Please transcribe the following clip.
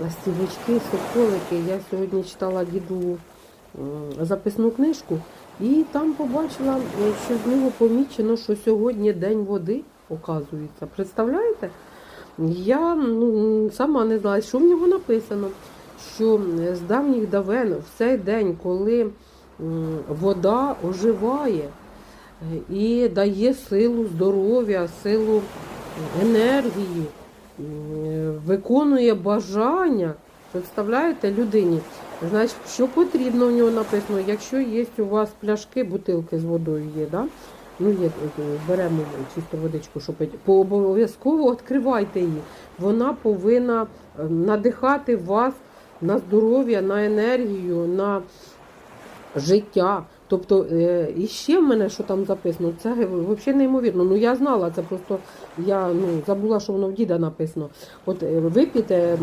ластівочки, соколики. Я сьогодні читала діду записну книжку і там побачила, що з нього помічено, що сьогодні день води, оказується. Представляєте? Я ну, сама не знала, що в нього написано, що з давніх давен в цей день, коли вода оживає е, і дає силу здоров'я, силу енергії, виконує бажання. Представляєте, людині. Значить, що потрібно в нього написано, якщо є у вас пляшки, бутилки з водою є, да? ну є, е, беремо чисту водичку, що пити, по- обов'язково відкривайте її. Вона повинна е, надихати вас на здоров'я, на енергію, на життя. Тобто, е, і ще в мене, що там записано, це взагалі неймовірно. Ну я знала, це просто я ну, забула, що воно в діда написано. От е, вип'єте